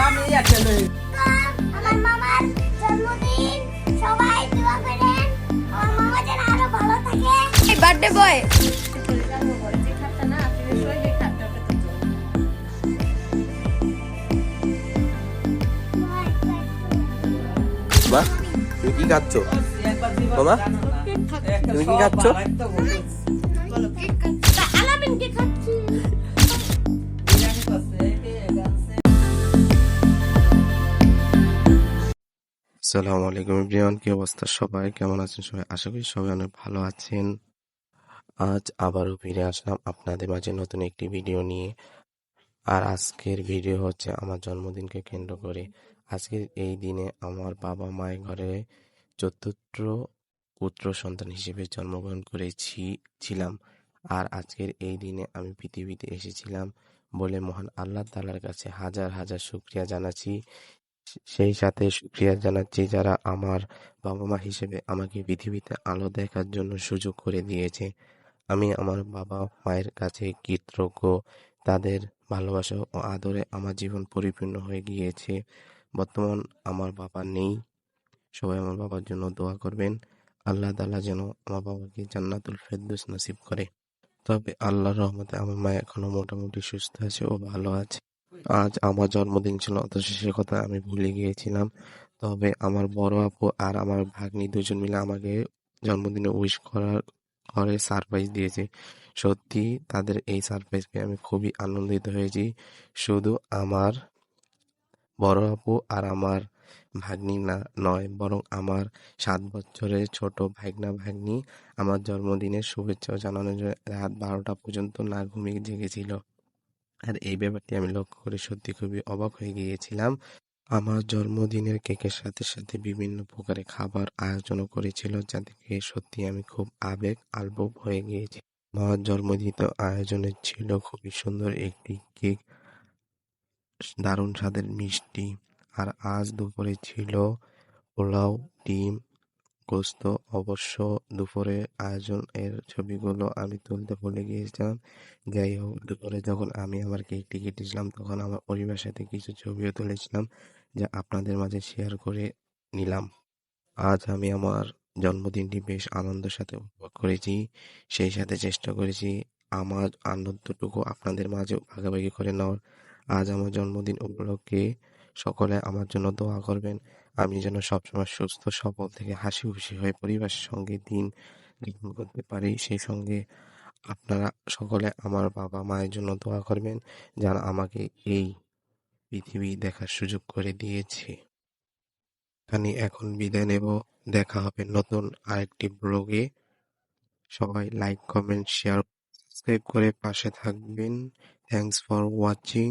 আমি একটা লই আমার মামার জন্মদিন সবাই দোয়া করেন আমার মামা যেন আরও ভালো থাকে বার্থডে বয় মা তুমি কি খাচ্ছ বাবা? তুমি কি খাচ্ছ? সালামু আলাইকুম এভরিওয়ান, কি অবস্থা সবাই? কেমন আছেন সবাই? আশা করি সবাই অনেক ভালো আছেন। আজ আবারও ফিরে আসলাম আপনাদের মাঝে নতুন একটি ভিডিও নিয়ে। আর আজকের ভিডিও হচ্ছে আমার জন্মদিনকে কেন্দ্র করে। আজকের এই দিনে আমার বাবা মায়ের ঘরে চতুর্থ পুত্র সন্তান হিসেবে জন্মগ্রহণ করেছি, ছিলাম। আর আজকের এই দিনে আমি পৃথিবীতে এসেছিলাম বলে মহান আল্লাহ তালার কাছে হাজার হাজার শুক্রিয়া জানাচ্ছি। সেই সাথে শুকরিয়া জানাচ্ছি যারা আমার বাবা মা হিসেবে আমাকে পৃথিবীতে আলো দেখার জন্য সুযোগ করে দিয়েছে। আমি আমার বাবা মায়ের কাছে কৃতজ্ঞ। তাদের ভালোবাসা ও আদরে আমার জীবন পরিপূর্ণ হয়ে গিয়েছে। বর্তমান আমার বাবা নেই। সবাই আমার বাবার জন্য দোয়া করবেন। আল্লাহ তাআলা যেন আমার বাবাকে জান্নাতুল ফেরদৌস নসিব করে। তবে আল্লাহর রহমতে আমার মা এখনও মোটামুটি সুস্থ আছে ও ভালো আছে। আজ আমার জন্মদিন ছিল, অথচ সে কথা আমি ভুলে গিয়েছিলাম। তবে আমার বড় আপু আর আমার ভাগ্নি দুজন মিলে আমাকে জন্মদিনে উইশ করার করে সারপ্রাইজ দিয়েছে। সত্যি, তাদের এই সারপ্রাইজ পেয়ে আমি খুবই আনন্দিত হয়েছি। শুধু আমার বড় আপু আর আমার ভাগ্নি না, নয়, বরং আমার সাত বছরের ছোট ভাগ্না ভাগ্নি আমার জন্মদিনের শুভেচ্ছা জানানোর জন্য রাত বারোটা পর্যন্ত না ঘুমিয়ে জেগেছিল। আর এই ব্যাপারটি আমি লক্ষ্য করে সত্যি খুবই অবাক হয়ে গিয়েছিলাম। আমার জন্মদিনের কেকের সাথে সাথে বিভিন্ন প্রকারের খাবার আয়োজনও করেছিল যাতে খেয়ে সত্যি আমি খুব আবেগ আলবব হয়ে গিয়েছি। আমার জন্মদিন আয়োজনে ছিল খুবই সুন্দর একটি কেক, দারুণ স্বাদের মিষ্টি। আর আজ দুপুরে ছিল পোলাও, ডিম গোস্ত অবশ্য দুপুরে আয়োজন এর ছবিগুলো আমি তুলতে ভুলে গিয়েছিলাম। যাই হোক, দুপুরে যখন আমি আমার কেকটি কেটেছিলাম, তখন আমার পরিবারের সাথে কিছু ছবিও তুলেছিলাম যা আপনাদের মাঝে শেয়ার করে নিলাম। আজ আমি আমার জন্মদিনটি বেশ আনন্দের সাথে উপভোগ করেছি, সেই সাথে চেষ্টা করেছি আমার আনন্দটুকু আপনাদের মাঝে ভাগাভাগি করে নেওয়ার। আজ আমার জন্মদিন উপলক্ষে সকলে আমার জন্য দোয়া করবেন। আমি যেন সবসময় সুস্থ, সবল থেকে হাসি খুশি হয়ে পরিবারের সঙ্গে দিন যাপন করতে পারি। সেই সঙ্গে আপনারা সকলে আমার বাবা মায়ের জন্য দোয়া করবেন যারা আমাকে এই পৃথিবী দেখার সুযোগ করে দিয়েছে। এখানে এখন বিদায় নেব। দেখা হবে নতুন আরেকটি ব্লগে। সবাই লাইক কমেন্ট শেয়ার সাবস্ক্রাইব করে পাশে থাকবেন। Thanks for watching